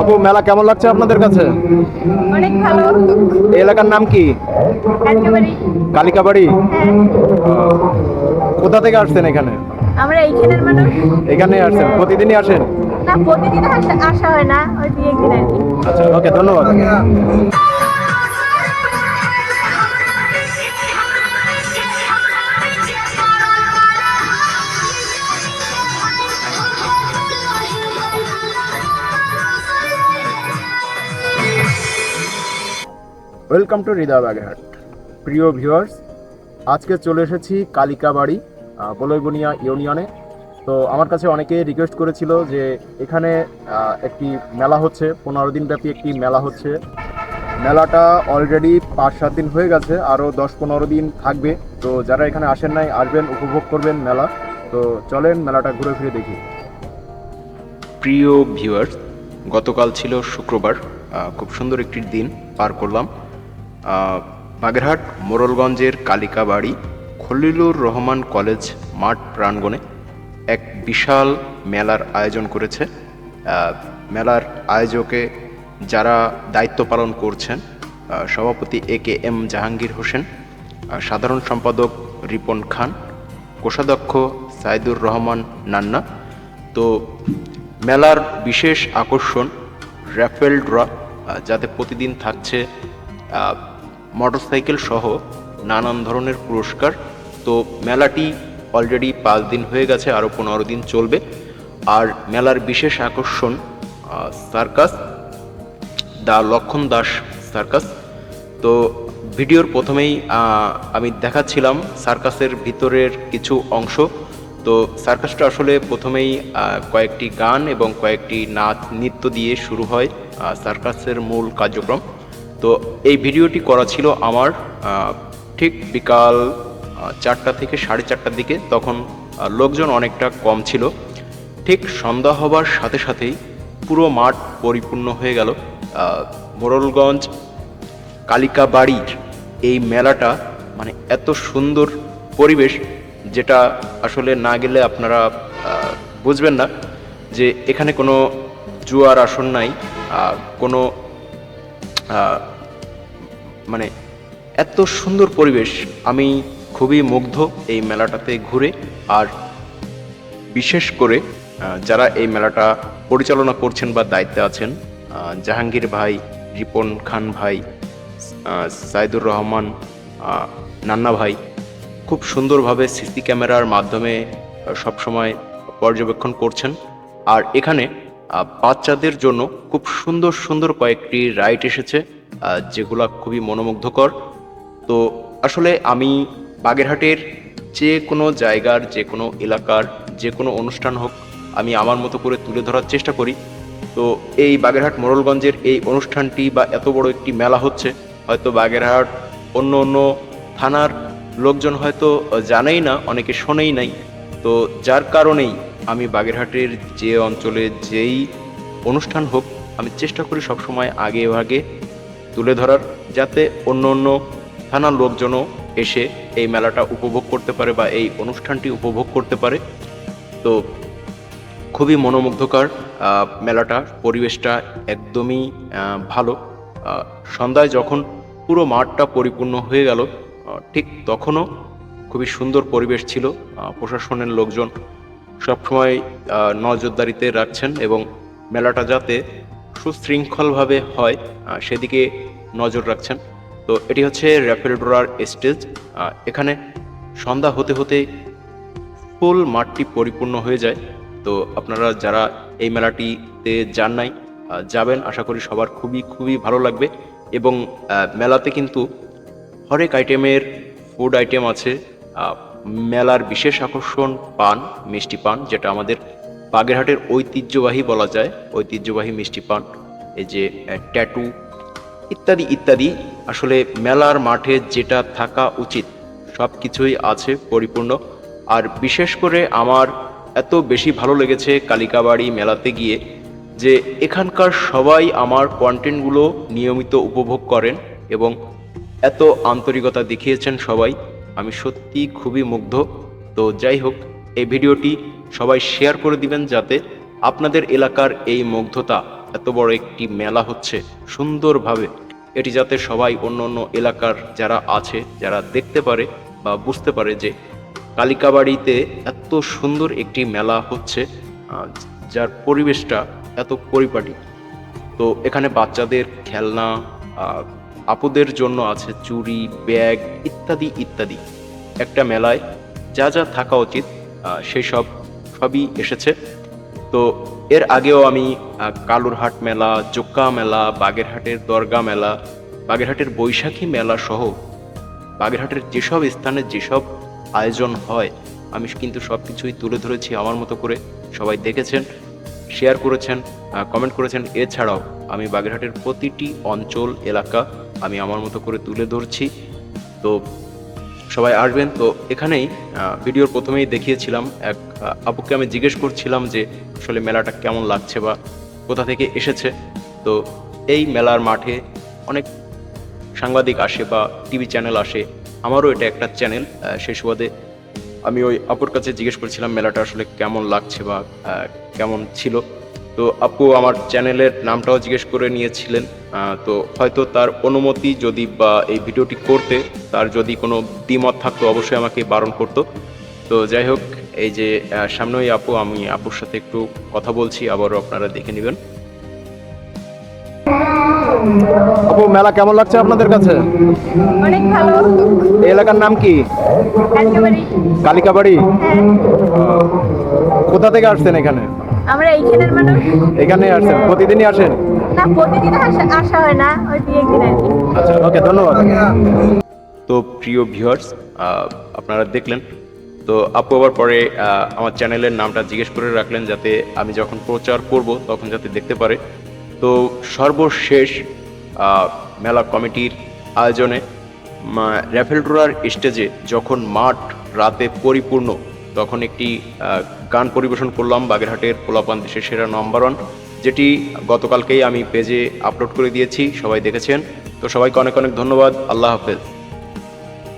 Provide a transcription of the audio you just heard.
আপু মেলা কেমন লাগছে আপনাদের কাছে? অনেক ভালো। এই এলাকার নাম কি? কালিকাবাড়ি। হ্যাঁ। কোথা থেকে আসছেন এখানে? আমরা এইখানের মানুষ। এখানে আসছেন? প্রতিদিনই আসেন? না প্রতিদিন আসা হয় না ওই দিয়ে আচ্ছা ওকে ধন্যবাদ। ওয়েলকাম টু হৃদয় বাগেরহাট প্রিয় ভিউয়ার্স আজকে চলে এসেছি কালিকাবাড়ি আহ, বলইবনিয়া ইউনিয়নে। তো আমার কাছে অনেকে রিকোয়েস্ট করেছিল যে এখানে একটি মেলা হচ্ছে পনেরো দিন ব্যাপী একটি মেলা হচ্ছে। মেলাটা অলরেডি পাঁচ সাত দিন হয়ে গেছে আরও দশ পনেরো দিন থাকবে। তো যারা এখানে আসেন নাই আসবেন উপভোগ করবেন মেলা। তো চলেন মেলাটা ঘুরে ফিরে দেখি। প্রিয় ভিউয়ার্স গতকাল ছিল শুক্রবার খুব সুন্দর একটি দিন পার করলাম। বাগেরহাট, মোরলগঞ্জের কালিকাবাড়ি, খলিলুর রহমান কলেজ মাঠ প্রাঙ্গণে এক বিশাল মেলার আয়োজন করেছে। মেলার আয়োজকে যারা দায়িত্ব পালন করছেন সভাপতি A K M Jahangir Hossain সাধারণ সম্পাদক রিপন খান, কোষাধ্যক্ষ সাইদুর রহমান নান্না। তো মেলার বিশেষ আকর্ষণ র্যাফেল ড্র যাতে প্রতিদিন থাকছে মোটরসাইকেল সহ নানান ধরনের পুরস্কার। তো মেলাটি অলরেডি পাঁচ দিন হয়ে গেছে আরও পনেরো দিন চলবে। আর মেলার বিশেষ আকর্ষণ সার্কাস দা লক্ষণ দাস সার্কাস তো ভিডিওর প্রথমেই আমি দেখাচ্ছিলাম সার্কাসের ভিতরের কিছু অংশ। তো সার্কাসটা আসলে প্রথমেই কয়েকটি গান এবং কয়েকটি নাচ নৃত্য দিয়ে শুরু হয় সার্কাসের মূল কার্যক্রম। তো এই ভিডিওটি করা ছিল আমার ঠিক বিকাল চারটা থেকে সাড়ে চারটার দিকে, তখন লোকজন অনেকটা কম ছিল। ঠিক সন্ধ্যা হবার সাথে সাথেই পুরো মাঠ পরিপূর্ণ হয়ে গেল। মোরলগঞ্জ কালিকা বাড়ির এই মেলাটা মানে এত সুন্দর পরিবেশ যেটা আসলে না গেলে আপনারা বুঝবেন না যে এখানে কোনো জুয়ার আসন নাই কোনো মানে এত সুন্দর পরিবেশ। আমি খুবই মুগ্ধ এই মেলাটাতে ঘুরে। আর বিশেষ করে যারা এই মেলাটা পরিচালনা করছেন বা দায়িত্বে আছেন জাহাঙ্গীর ভাই, রিপন খান ভাই সাইদুর রহমান নান্না ভাই, খুব সুন্দরভাবে সিসি ক্যামেরার মাধ্যমে সবসময় পর্যবেক্ষণ করছেন। আর এখানে বাচ্চাদের জন্য খুব সুন্দর সুন্দর কয়েকটি রাইড এসেছে। যেগুলা খুবই মনোমুগ্ধকর। তো আসলে আমি বাগেরহাটের যে কোনো জায়গার, যে কোনো এলাকার, যে কোনো অনুষ্ঠান হোক, আমি আমার মতো করে তুলে ধরার চেষ্টা করি। তো এই বাগেরহাট মোড়লগঞ্জের এই অনুষ্ঠানটি বা এত বড় একটি মেলা হচ্ছে, হয়তো বাগেরহাট অন্য অন্য থানার লোকজন হয়তো জানেই না, অনেকে শোনেই নাই। তো যার কারণেই আমি বাগেরহাটের যে অঞ্চলে যেই অনুষ্ঠান হোক, আমি চেষ্টা করি সবসময় আগে ভাগে তুলে ধরার, যাতে অন্য অন্য থানার লোকজনও এসে এই মেলাটা উপভোগ করতে পারে বা এই অনুষ্ঠানটি উপভোগ করতে পারে। তো খুবই মনোমুগ্ধকর মেলাটা, পরিবেশটা একদমই ভালো। সন্ধ্যায় যখন পুরো মাঠটা পরিপূর্ণ হয়ে গেল ঠিক তখনও খুবই সুন্দর পরিবেশ ছিল। প্রশাসনের লোকজন সবসময় নজরদারিতে রাখছেন এবং মেলাটা যাতে সুশৃঙ্খলভাবে হয় সেদিকে নজর রাখছেন। তো এটি হচ্ছে র্যাফেল ড্রয়ার স্টেজ এখানে সন্ধ্যা হতে হতে ফুল মাঠটি পরিপূর্ণ হয়ে যায়। তো আপনারা যারা এই মেলাটিতে যান নাই যাবেন, আশা করি সবার খুবই খুবই ভালো লাগবে। এবং মেলাতে কিন্তু হরেক আইটেমের ফুড আইটেম আছে। মেলার বিশেষ আকর্ষণ পান, মিষ্টি পান, যেটা আমাদের বাগেরহাটের ঐতিহ্যবাহী বলা যায়। ঐতিহ্যবাহী মিষ্টি পান এই যে ট্যাটু ইত্যাদি ইত্যাদি, আসলে মেলার মাঠে যেটা থাকা উচিত সব কিছুই আছে পরিপূর্ণ। আর বিশেষ করে আমার এত বেশি ভালো লেগেছে কালিকাবাড়ি মেলাতে গিয়ে যে এখানকার সবাই আমার কন্টেন্টগুলো নিয়মিত উপভোগ করেন এবং এত আন্তরিকতা দেখিয়েছেন সবাই। আমি সত্যি খুবই মুগ্ধ। তো যাই হোক, এই ভিডিওটি সবাই শেয়ার করে দিবেন যাতে আপনাদের এলাকার এই মুগ্ধতা এত বড় একটি মেলা হচ্ছে সুন্দরভাবে। এটি যাতে সবাই অন্য অন্য এলাকার যারা আছে যারা দেখতে পারে বা বুঝতে পারে যে কালিকাবাড়িতে এত সুন্দর একটি মেলা হচ্ছে যার পরিবেশটা এত পরিপাটি। তো এখানে বাচ্চাদের খেলনা আপুদের জন্য আছে চুরি ব্যাগ ইত্যাদি ইত্যাদি। একটা মেলায় যা যা থাকা উচিত আহ, সেই সব সবই এসেছে। তো এর আগেও আমি কালুরহাট মেলা জোক্কা মেলা, বাগেরহাটের দরগা মেলা, বাগেরহাটের বৈশাখী মেলা সহ বাগেরহাটের যেসব স্থানে যেসব আয়োজন হয়, আমি কিন্তু সব কিছুই তুলে ধরেছি আমার মতো করে। সবাই দেখেছেন শেয়ার করেছেন কমেন্ট করেছেন। এছাড়াও আমি বাগেরহাটের প্রতিটি অঞ্চল, এলাকা আমি আমার মতো করে তুলে ধরছি। তো সবাই আসবেন। তো এখানেই ভিডিওর প্রথমেই দেখিয়েছিলাম এক আপুকে আমি জিজ্ঞেস করছিলাম যে আসলে মেলাটা কেমন লাগছে বা কোথা থেকে এসেছে। তো এই মেলার মাঠে অনেক সাংবাদিক আসে বা টিভি চ্যানেল আসে, আমারও এটা একটা চ্যানেল সেই সুবাদে আমি ওই আপুর কাছে জিজ্ঞেস করছিলাম মেলাটা আসলে কেমন লাগছে বা কেমন ছিল। তো আপু আমার চ্যানেলের নামটাও জিজ্ঞেস করে নিয়েছিলেন তো হয়তো তার অনুমতি যদি বা এই ভিডিওটি করতে, তার যদি কোনো দ্বিমত থাকতো অবশ্যই আমাকে বারণ করতো। তো যাই হোক এই যে সামনে ওই আপু আমি আপুর সাথে একটু কথা বলছি আবারও আপনারা দেখে নেবেন। আপু মেলা কেমন লাগছে আপনাদের কাছে? অনেক ভালো। এই এলাকার নাম কি? কালিকাবাড়ি। হ্যাঁ। কোথা থেকে আসছেন এখানে? আমরা এইখানের মানুষ। এখানে আসছেন? প্রতিদিনই আসেন? না প্রতিদিন আসা আসা হয় না ওই দুই একদিন আচ্ছা ওকে ধন্যবাদ। তো প্রিয় ভিউয়ার্স আপনারা দেখলেন তো আপু আবার পরে আমার চ্যানেলের নামটা জিজ্ঞেস করে রাখলেন যাতে আমি যখন প্রচার করব তখন যাতে দেখতে পারে। তো সর্বশেষ মেলা কমিটির আয়োজনে র্যাফেল ড্রোয়ার স্টেজে যখন মাঠ রাতে পরিপূর্ণ, তখন একটি গান পরিবেশন করলাম বাগেরহাটের পোলাপান দেশের সেরা নাম্বার ওয়ান যেটি গতকালকেই আমি পেজে আপলোড করে দিয়েছি, সবাই দেখেছেন। তো সবাইকে অনেক অনেক ধন্যবাদ, আল্লাহ হাফেজ।